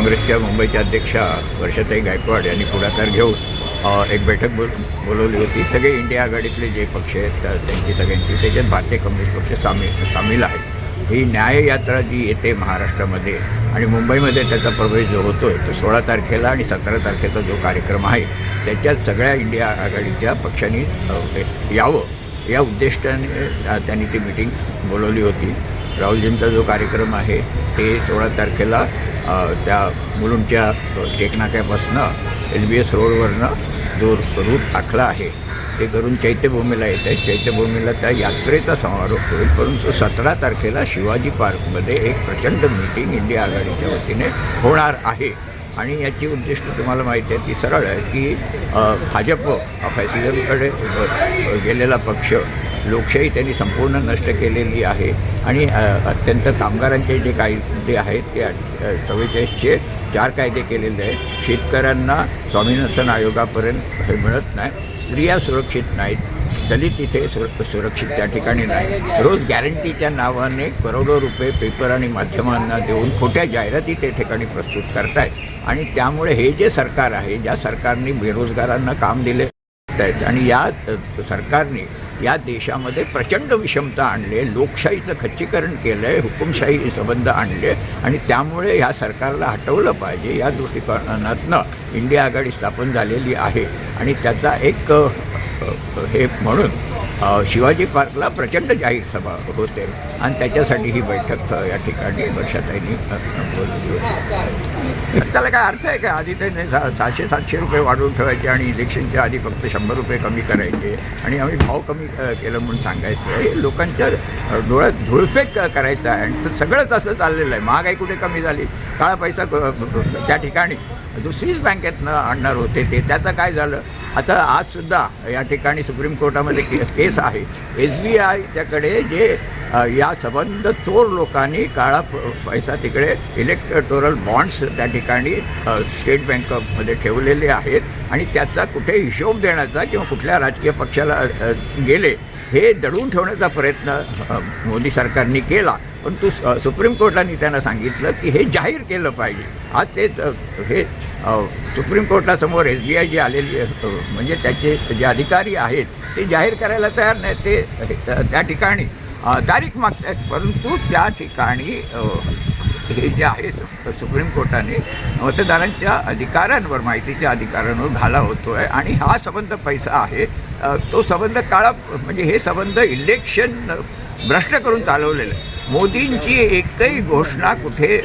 काँग्रेसच्या मुंबईच्या अध्यक्षा वर्षाताई गायकवाड यांनी पुढाकार घेऊन एक बैठक बोल बोलवली होती. सगळे इंडिया आघाडीतले जे पक्ष आहेत त्या- त्यांची सगळ्यांची त्याच्यात भारतीय कम्युनिस्ट पक्ष सामील सामील आहे. ही न्याययात्रा जी येते महाराष्ट्रामध्ये आणि मुंबईमध्ये त्याचा प्रवेश जो होतो आहे तो सोळा तारखेला आणि सतरा तारखेचा जो कार्यक्रम आहे त्याच्यात सगळ्या इंडिया आघाडीच्या पक्षांनी यावं. या उद्दिष्टाने त्यांनी ती मिटिंग बोलवली होती. राहुलजींचा जो कार्यक्रम आहे ते सोळा तारखेला त्या मुलुंडच्या टेकनाक्यापासनं एल बी एस रोडवरनं जो रूट आखला आहे ते करून चैत्यभूमीला येत आहे. चैत्यभूमीला त्या यात्रेचा समारोप होईल परंतु सतरा तारखेला शिवाजी पार्कमध्ये एक प्रचंड मीटिंग इंडिया आघाडीच्या वतीने होणार आहे. आणि याची उद्दिष्ट तुम्हाला माहिती आहे ती सरळ आहे की भाजप हा फॅसिझमकडे गेलेला पक्ष लोकशाही त्यांनी संपूर्ण नष्ट केलेली आहे. आणि अत्यंत कामगारांचे जे कायदे आहेत ते चव्वेचाळीसचे चार कायदे केलेले आहेत. शेतकऱ्यांना स्वामीनाथन आयोगापर्यंत हे मिळत नाही. स्त्रिया सुरक्षित नाहीत. दलित इथे सुर सुरक्षित त्या ठिकाणी नाही. रोज गॅरंटीच्या नावाने करोडो रुपये पेपर आणि माध्यमांना देऊन खोट्या जाहिराती ते ठिकाणी प्रस्तुत करतायत. आणि त्यामुळे हे जे सरकार आहे ज्या सरकारने बेरोजगारांना काम दिले आहेत. आणि या सरकारने या देशामध्ये प्रचंड विषमता आणले लोकशाहीचं खच्चीकरण केलं आहे हुकुमशाही संबंध आणले आणि त्यामुळे ह्या सरकारला हटवलं पाहिजे. या दृष्टिकोनातनं इंडिया आघाडी स्थापन झालेली आहे. आणि त्याचा एक हे म्हणून शिवाजी पार्कला प्रचंड जाहीर सभा होते. आणि त्याच्यासाठी ही बैठक या ठिकाणी वर्षाताईंनी अ, बोलवली होती. त्याला काय अर्थ आहे का? आधी त्याने सा- सहाशे सातशे रुपये वाढवून ठेवायचे आणि इलेक्शनच्या आधी फक्त शंभर रुपये कमी करायचे आणि आम्ही भाव कमी केलं म्हणून सांगायचं. हे लोकांच्या डोळ्यात धुळफेक करायचं आहे. आणि सगळंच असं चाललेलं आहे. महागाई कुठे कमी झाली? काळा पैसा त्या ठिकाणी दुसरीच बँकेतनं आणणार होते ते. त्याचं काय झालं? आता आजसुद्धा या ठिकाणी सुप्रीम कोर्टामध्ये के केस आहे. एस बी आयच्याकडे जे या संबंध चोर लोकांनी काळा प- पैसा तिकडे इलेक्टोरल बॉन्ड्स त्या ठिकाणी स्टेट बँकमध्ये ठेवलेले आहेत आणि त्याचा कुठे हिशोब देण्याचा किंवा कुठल्या राजकीय पक्षाला गेले हे दडवून ठेवण्याचा प्रयत्न मोदी सरकारने केला. परंतु सुप्रीम कोर्टाने त्यांना सांगितलं की हे जाहीर केलं पाहिजे. आज ते हे सुप्रीम कोर्टासमोर एस बी आय जी आलेली म्हणजे त्याचे जे अधिकारी आहेत ते जाहीर करायला तयार नाही ते त्या ठिकाणी तारीख तारीख मागतात परंतु त्या ठिकाणी हे जे आहे सुप्रीम कोर्टाने मतदारांच्या अधिकारांवर माहितीच्या अधिकारांवर घाला होतो आहे आणि हा संबंध पैसा आहे तो संबंध काळा म्हणजे हे संबंध इलेक्शन भ्रष्ट करून चालवलेलं आहे. मोदींची एकही घोषणा कुठे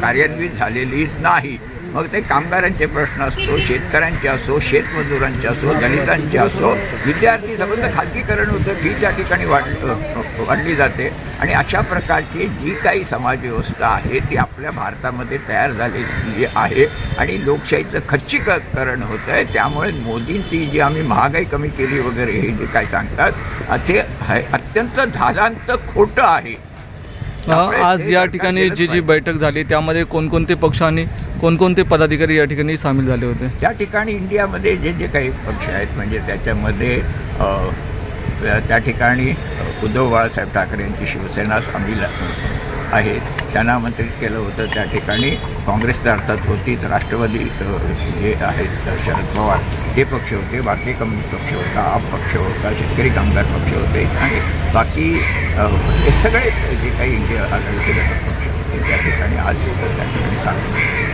कार्यान्वित झालेली नाही. मग ते कामगारांचे प्रश्न असतो शेतकऱ्यांचे असो शेतमजुरांचे असो दलितांचे असो विद्यार्थी संबंध खाजगीकरण होतं फी त्या ठिकाणी वाढ वाढली जाते. आणि अशा प्रकारची जी काही समाजव्यवस्था आहे ती आपल्या भारतामध्ये तयार झालेली आहे. आणि लोकशाहीचं खच्चीकरण होतं आहे त्यामुळे मोदींची जी आम्ही महागाई कमी केली वगैरे हे जे काय सांगतात ते अत्यंत धादांत खोटं आहे. आज या ठिकाणी जी जी. बैठक झाली त्यामध्ये कोणकोणते पक्ष आणि कोणकोणते पदाधिकारी या ठिकाणी सामील झाले होते? त्या ठिकाणी इंडियामध्ये जे जे काही पक्ष आहेत म्हणजे त्याच्यामध्ये त्या ठिकाणी उद्धव बाळासाहेब ठाकरे यांची शिवसेना सामील आहे. त्यांना आमंत्रित केलं होतं. त्या ठिकाणी काँग्रेस तर अर्थात होती तर राष्ट्रवादी जे आहेत शरद पवार हे पक्ष होते. भारतीय कम्युनिस्ट पक्ष होता आप पक्ष होता शेतकरी कामगार पक्ष होते आणि बाकी हे सगळे जे काही इंडिया आघाडीचे घटक पक्ष होते त्या ठिकाणी आज त्या ठिकाणी सांगितलं